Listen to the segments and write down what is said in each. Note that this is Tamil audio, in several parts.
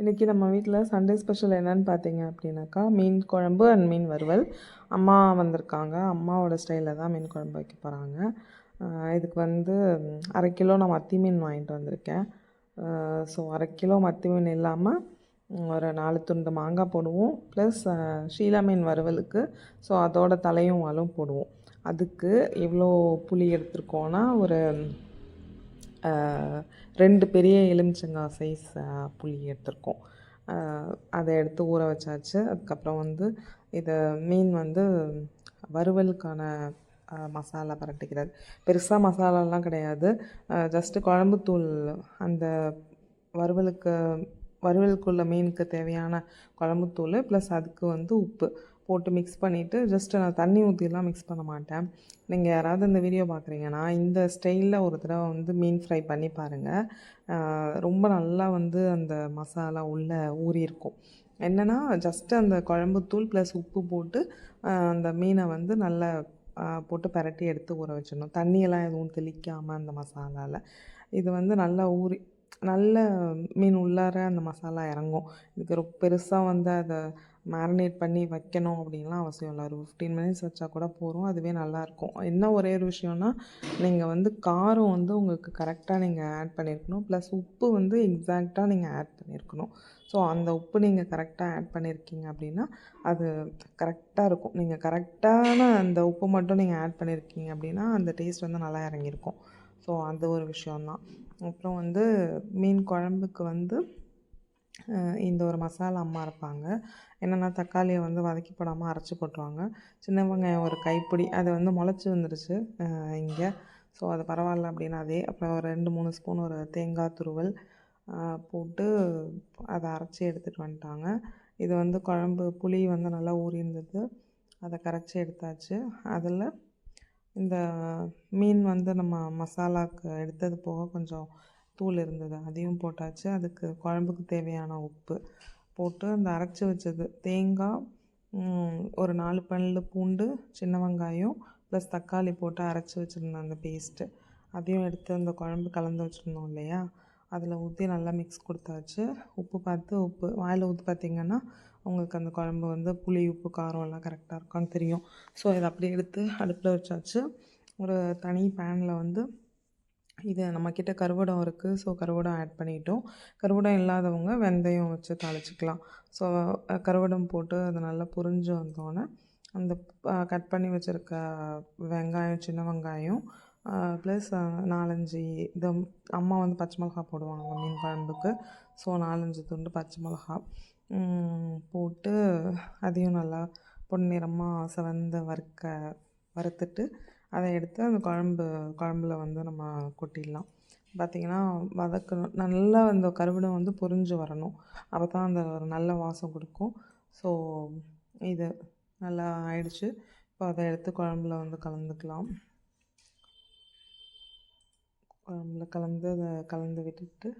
இன்றைக்கி நம்ம வீட்டில் சண்டே ஸ்பெஷல் என்னன்னு பார்த்தீங்க அப்படின்னாக்கா மீன் குழம்பு அண்ட் மீன் வறுவல். அம்மா வந்திருக்காங்க. அம்மாவோட ஸ்டைலில் தான் மீன் குழம்பு வைக்க போகிறாங்க இதுக்கு வந்து அரை கிலோ நான் மத்தி மீன் வாங்கிட்டு வந்திருக்கேன். ஸோ அரை கிலோ மத்தி மீன் இல்லாமல் ஒரு நாலு துண்டு மாங்காய் போடுவோம். ப்ளஸ் ஷீலா மீன் வறுவலுக்கு ஸோ அதோட தலையும் வாலும் போடுவோம். அதுக்கு எவ்வளோ புளி எடுத்துருக்கோன்னா ஒரு ரெண்டு பெரிய எலுமிச்சங்காய் சைஸ் புளி எடுத்திருக்கோம். அதை எடுத்து ஊற வச்சாச்சு. அதுக்கப்புறம் வந்து இதை மீன் வந்து வறுவலுக்கான மசாலா பரட்டிக்கிறது பெருசாக மசாலாலாம் கிடையாது. ஜஸ்ட்டு குழம்புத்தூள் அந்த வறுவலுக்கு வறுவலுக்குள்ள மீனுக்கு தேவையான குழம்புத்தூள் ப்ளஸ் அதுக்கு வந்து உப்பு. போட்டு மிக்ஸ் பண்ணிவிட்டு ஜஸ்ட்டு நான் தண்ணி ஊற்றிலாம் மிக்ஸ் பண்ண மாட்டேன். நீங்கள் யாராவது இந்த வீடியோ பார்க்குறீங்கன்னா இந்த ஸ்டைலில் ஒரு தடவை வந்து மீன் ஃப்ரை பண்ணி பாருங்கள் ரொம்ப நல்லா வந்து அந்த மசாலா உள்ளே ஊறியிருக்கும். என்னென்னா ஜஸ்ட்டு அந்த குழம்புத்தூள் ப்ளஸ் உப்பு போட்டு அந்த மீனை வந்து நல்லா போட்டு பரட்டி எடுத்து ஊற வச்சிடணும். தண்ணியெல்லாம் எதுவும் தெளிக்காமல் அந்த மசாலாவில் இது வந்து நல்லா ஊறி நல்ல மீன் உள்ளார அந்த மசாலா இறங்கும். இதுக்கு ரொம்ப பெருசாக வந்து அதை மேரினேட் பண்ணி வைக்கணும் அப்படின்லாம் அவசியம் இல்லை. ஒரு ஃபிஃப்டீன் மினிட்ஸ் வச்சா கூட போதும். அதுவே நல்லாயிருக்கும் என்ன ஒரே ஒரு விஷயம்னா நீங்கள் வந்து காரம் வந்து உங்களுக்கு கரெக்டாக நீங்கள் ஆட் பண்ணியிருக்கணும் ப்ளஸ் உப்பு வந்து எக்ஸாக்டாக நீங்கள் ஆட் பண்ணியிருக்கணும் ஸோ அந்த உப்பு நீங்கள் கரெக்டாக ஆட் பண்ணியிருக்கீங்க அப்படின்னா அது கரெக்டாக இருக்கும். நீங்கள் கரெக்டான அந்த உப்பு மட்டும் நீங்கள் ஆட் பண்ணியிருக்கீங்க அப்படின்னா அந்த டேஸ்ட் வந்து நல்லா இறங்கியிருக்கும். ஸோ அந்த ஒரு விஷயம்தான். அப்புறம் வந்து மீன் குழம்புக்கு வந்து இந்த ஒரு மசாலா அம்மா இருப்பாங்க. என்னென்னா தக்காளியை வந்து வதக்கி போடாமல் அரைச்சி போட்டுருவாங்க சின்ன வெங்காயம் ஒரு கைப்பிடி அது வந்து முளைச்சி வந்துருச்சு இங்கே. ஸோ அது பரவாயில்ல அப்படின்னு அதே. அப்புறம் ஒரு ரெண்டு மூணு ஸ்பூன் ஒரு தேங்காய் துருவல் போட்டு அதை அரைச்சி எடுத்துகிட்டு வந்துட்டாங்க. இது வந்து குழம்பு புளி வந்து நல்லா ஊறி இருந்தது. அதை கரைச்சி எடுத்தாச்சு. அதில் இந்த மீன் வந்து நம்ம மசாலாவுக்கு எடுத்தது போக கொஞ்சம் தூள் இருந்தது அதையும் போட்டாச்சு. அதுக்கு குழம்புக்கு தேவையான உப்பு போட்டு அந்த அரைச்சி வச்சது. தேங்காய் ஒரு நாலு பல்லு பூண்டு சின்ன வெங்காயம் ப்ளஸ் தக்காளி போட்டு அரைச்சி வச்சுருந்தேன் அந்த பேஸ்ட்டு அதையும் எடுத்து அந்த குழம்பு கலந்து வச்சுருந்தோம் இல்லையா? அதில் ஊற்றி நல்லா மிக்ஸ் கொடுத்தாச்சு. உப்பு பார்த்து உப்பு வாயில் ஊற்றி பார்த்தீங்கன்னா உங்களுக்கு அந்த குழம்பு வந்து புளி உப்பு காரம் எல்லாம் கரெக்டாக இருக்கான்னு தெரியும். ஸோ இதை அப்படியே எடுத்து அடுப்பில் வச்சாச்சு. ஒரு தனி பேனில் வந்து இது நம்மக்கிட்ட கருவடம் இருக்குது ஸோ கருவடம் ஆட் பண்ணிட்டோம். கருவடம் இல்லாதவங்க வெந்தயம் வச்சு தாளிச்சிக்கலாம். ஸோ கருவடம் போட்டு அது நல்லா புரிஞ்சு வந்தோடனே அந்த கட் பண்ணி வச்சுருக்க வெங்காயம் சின்ன வெங்காயம் ப்ளஸ் நாலஞ்சு இது அம்மா வந்து பச்சை மிளகா போடுவாங்க மீன் குழம்புக்கு. ஸோ நாலஞ்சு துண்டு பச்சை மிளகா. போட்டு அதையும் நல்லா பொன்னிறமாக செவந்த வறுக்க வறுத்துட்டு அதை எடுத்து அந்த குழம்பு குழம்புல வந்து நம்ம கொட்டிடலாம். பார்த்திங்கன்னா வதக்கணும் நல்லா அந்த கருவிடம் வந்து பொரிஞ்சு வரணும். அப்போ தான் அந்த ஒரு நல்ல வாசம் கொடுக்கும். ஸோ இது நல்லா ஆயிடுச்சு. இப்போ அதை எடுத்து குழம்புல வந்து கலந்துக்கலாம். குழம்புல கலந்து அதை கலந்து விட்டுட்டு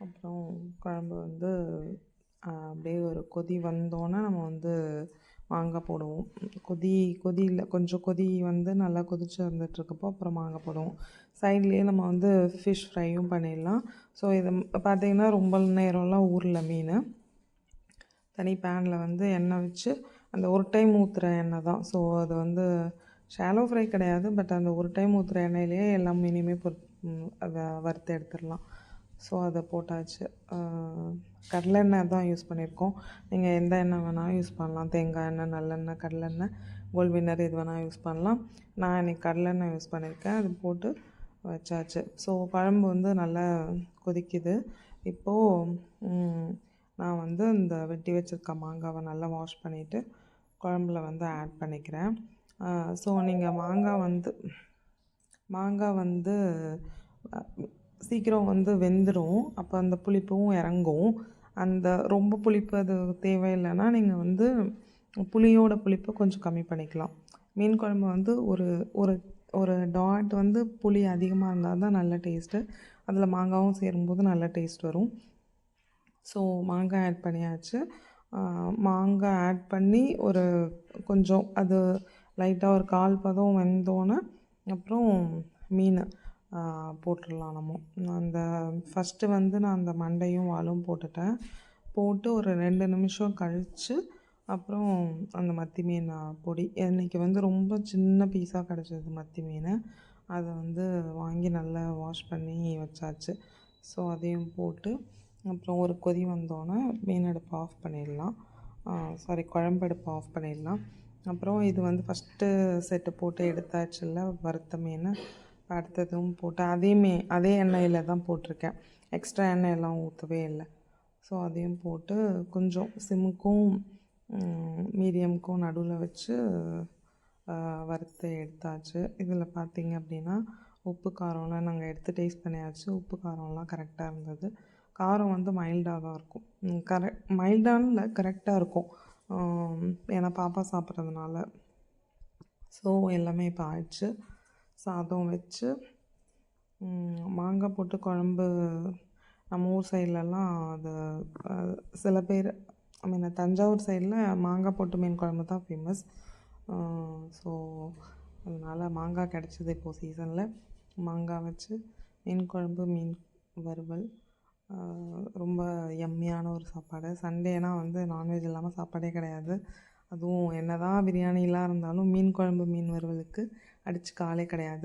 அப்புறம் குழம்பு வந்து அப்படியே ஒரு கொதி வந்தோன்னே நம்ம வந்து மாங்காய் போடுவோம். கொதி கொதியில் கொஞ்சம் கொதி வந்து நல்லா கொதிச்சு வந்துட்டுருக்கப்போ அப்புறம் மாங்காய் போடுவோம். சைட்லேயே நம்ம வந்து ஃபிஷ் ஃப்ரையும் பண்ணிடலாம். ஸோ இது பார்த்திங்கன்னா ரொம்ப நேரம்லாம் ஊரில் மீன். தனி பேனில் வந்து எண்ணெய் வச்சு அந்த ஒரு டைம் ஊற்றுற எண்ணெய் தான். ஸோ அது வந்து ஷாலோ ஃப்ரை கிடையாது பட் அந்த ஒரு டைம் ஊற்றுற எண்ணெயிலேயே எல்லா மீனையுமே பொறு அதை வறுத்து எடுத்துடலாம். ஸோ அதை போட்டாச்சு. கடலெண்ணெய் தான் யூஸ் பண்ணியிருக்கோம். நீங்கள் எந்த எண்ணெய் வேணாலும் யூஸ் பண்ணலாம். தேங்காய் எண்ணெய் நல்லெண்ணெய் கடலெண்ணெய் கோல்ட் வின்னர் இது வேணால் யூஸ் பண்ணலாம். நான் இன்னைக்கு கடலெண்ணெய் யூஸ் பண்ணியிருக்கேன். அது போட்டு வச்சாச்சு. ஸோ குழம்பு வந்து நல்லா கொதிக்குது. இப்போது நான் வந்து இந்த வெட்டி வச்சிருக்க மாங்காவை நல்லா வாஷ் பண்ணிவிட்டு குழம்புல வந்து ஆட் பண்ணிக்கிறேன். ஸோ நீங்கள் மாங்காய் வந்து மாங்காய் வந்து சீக்கிரம் வந்து வெந்துடும் அப்போ அந்த புளிப்பும் இறங்கும். அந்த ரொம்ப புளிப்பு அது தேவையில்லைன்னா நீங்கள் வந்து புளியோட புளிப்பை கொஞ்சம் கம்மி பண்ணிக்கலாம். மீன் குழம்பு வந்து ஒரு ஒரு ஒரு டாட் வந்து புளி அதிகமாக இருந்தால் தான் நல்ல டேஸ்ட்டு அதில் மாங்காவும் சேரும்போது நல்ல டேஸ்ட் வரும். ஸோ மாங்காய் ஆட் பண்ணியாச்சு. மாங்காய் ஆட் பண்ணி ஒரு கொஞ்சம் அது லைட்டாக ஒரு கால் பதம் வெந்தோன்னே அப்புறம் மீன். போட்டுடலாம் நம்ம. அந்த ஃபஸ்ட்டு வந்து நான் அந்த மண்டையும் வாலும் போட்டுட்டேன். போட்டு ஒரு ரெண்டு நிமிஷம் கழித்து அப்புறம் அந்த மத்தி மீன் பொடி. இன்றைக்கி வந்து ரொம்ப சின்ன பீஸாக கிடச்சிது மத்தி மீன். அதை வந்து வாங்கி நல்லா வாஷ் பண்ணி வச்சாச்சு. ஸோ அதையும் போட்டு அப்புறம் ஒரு கொதி வந்தோடனே மீன் அடுப்பு ஆஃப் பண்ணிடலாம். சாரி குழம்பு அடுப்பு ஆஃப் பண்ணிடலாம். அப்புறம் இது வந்து ஃபஸ்ட்டு செட்டு போட்டு எடுத்தாச்சுல்ல வறுத்த மீன். அடுத்ததும் போட்டு அதையுமே அதே எண்ணெயில் தான் போட்டிருக்கேன். எக்ஸ்ட்ரா எண்ணெய் எல்லாம் ஊற்றவே இல்லை. ஸோ அதையும் போட்டு கொஞ்சம் சிம்முக்கும் மீடியமுக்கும் நடுவில் வச்சு வறுத்து எடுத்தாச்சு. இதில் பார்த்தீங்க அப்படின்னா உப்பு காரம்லாம் நாங்கள் எடுத்து டேஸ்ட் பண்ணியாச்சு. உப்பு காரம்லாம் கரெக்டாக இருந்தது. காரம் வந்து மைல்டாக தான் இருக்கும். கரெக்ட் மைல்டான இல்லை கரெக்டாக இருக்கும். ஏன்னா பாப்பா சாப்பிட்றதுனால. ஸோ எல்லாமே இப்போ ஆயிடுச்சு. சாதம் வச்சு மாங்காய் போட்டு குழம்பு நம்ம ஊர் சைட்லலாம் அது சில பேர் ஐ மீன் தஞ்சாவூர் சைடில் மாங்காய் போட்டு மீன் குழம்பு தான் ஃபேமஸ் ஸோ அதனால் மாங்காய் கிடச்சிது இப்போது சீசனில் மாங்காய் வச்சு மீன் குழம்பு மீன் வறுவல் ரொம்ப எம்மியான ஒரு சாப்பாடு. சண்டேனால் வந்து நான்வெஜ் இல்லாமல் சாப்பாடே கிடையாது. அதுவும் என்ன தான் பிரியாணிலாம் இருந்தாலும் மீன் குழம்பு மீன் வறுவலுக்கு அடிச்சு காலே கிடையாது.